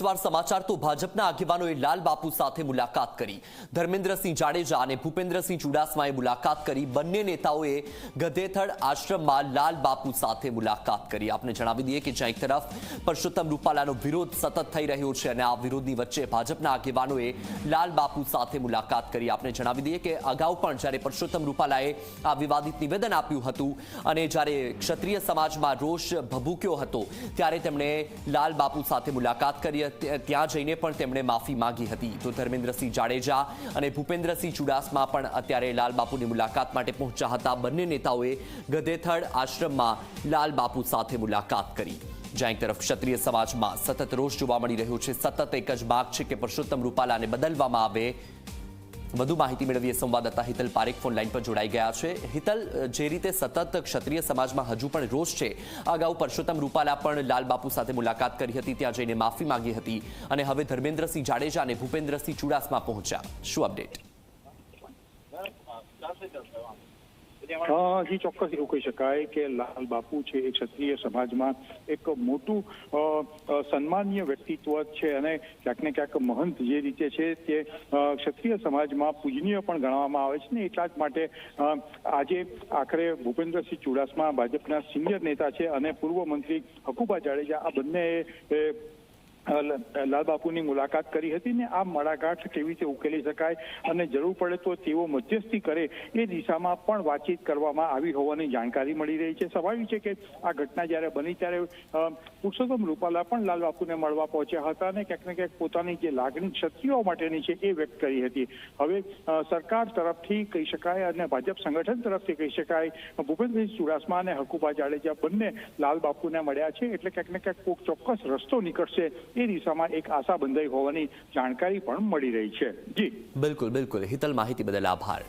વિગતવાર સમાચાર તો ભાજપના આગેવાનોએ લાલ બાપુ સાથે મુલાકાત કરી. ધર્મેન્દ્રસિંહ જાડેજા અને ભૂપેન્દ્રસિંહ ચુડાસમાએ મુલાકાત કરી. બંને નેતાઓએ ગધેથડ આશ્રમમાં લાલ બાપુ સાથે મુલાકાત કરી. આપને જણાવી દઈએ કે જ્યાં એક તરફ પરસોત્તમ રૂપાલાનો વિરોધ સતત થઈ રહ્યો છે અને આ વિરોધની વચ્ચે ભાજપના આગેવાનોએ લાલ બાપુ સાથે મુલાકાત કરી. આપને જણાવી દઈએ કે અગાઉ પણ જ્યારે પરસોત્તમ રૂપાલાએ આ વિવાદિત નિવેદન આપ્યું હતું અને જ્યારે ક્ષત્રિય સમાજમાં રોષ ભભૂક્યો હતો, ત્યારે તેમણે લાલ બાપુ સાથે મુલાકાત કરી. ત્યાં જઈને પણ તેમણે માફી માંગી હતી. તો ધર્મેન્દ્રસિંહ જાડેજા અને ભૂપેન્દ્રસિંહ ચુડાસમા પણ અત્યારે લાલ બાપુની મુલાકાત માટે પહોંચ્યા હતા. બંને નેતાઓએ ગધેથડ આશ્રમમાં લાલ બાપુ સાથે મુલાકાત કરી. જ્યાં એક તરફ ક્ષત્રિય સમાજમાં સતત રોષ જોવા મળી રહ્યો છે. સતત એક જ માગ છે કે પુરુષોત્તમ રૂપાલાને બદલવામાં આવે વધુ માહિતી મેળવીએ સંવાદદાતા હિતલ પારેખ ફોન લાઈન પર જોડાઈ ગયા છે. હિતલ, જે રીતે સતત ક્ષત્રિય સમાજમાં હજુ પણ રોષ છે, અગાઉ પરસોત્તમ રૂપાલા પણ લાલબાપુ સાથે મુલાકાત કરી હતી, ત્યાં જઈને માફી માંગી હતી અને હવે ધર્મેન્દ્રસિંહ જાડેજા અને ભૂપેન્દ્રસિંહ ચુડાસમા પહોંચ્યા. શું અપડેટ? જી, ચોક્કસ એવું કહી શકાય કે લાલ બાપુ છે એ ક્ષત્રિય સમાજમાં એક મોટું સન્માનીય વ્યક્તિત્વ છે અને ક્યાંક ને ક્યાંક મહંત જે રીતે છે તે ક્ષત્રિય સમાજમાં પૂજનીય પણ ગણવામાં આવે છે ને એટલા જ માટે આજે આખરે ભૂપેન્દ્રસિંહ ચુડાસમા ભાજપના સિનિયર નેતા છે અને પૂર્વ મંત્રી હકુબા જાડેજા આ બંને લાલ બાપુની મુલાકાત કરી હતી ને આ મડાગાંઠ કેવી રીતે ઉકેલી શકાય અને જરૂર પડે તો તેઓ મધ્યસ્થી કરે એ દિશામાં પણ વાતચીત કરવામાં આવી હોવાની જાણકારી મળી રહી છે. સ્વાભાવિક છે કે આ ઘટના જ્યારે બની ત્યારે પુરુષોત્તમ રૂપાલા પણ લાલબાપુને મળવા પહોંચ્યા હતા અને ક્યાંક ને ક્યાંક પોતાની જે લાગણી ક્ષત્રિયો માટેની છે એ વ્યક્ત કરી હતી. હવે સરકાર તરફથી કહી શકાય અને ભાજપ સંગઠન તરફથી કહી શકાય, ભૂપેન્દ્રસિંહ ચુડાસમા અને હકુબા જાડેજા બંને લાલબાપુને મળ્યા છે એટલે ક્યાંક ને ક્યાંક ચોક્કસ રસ્તો નીકળશે એ દિશામાં એક આશા બંધાઈ હોવાની જાણકારી પણ મળી રહી છે. જી. બિલકુલ બિલકુલ. હિતલ માહિતી બદલ આભાર.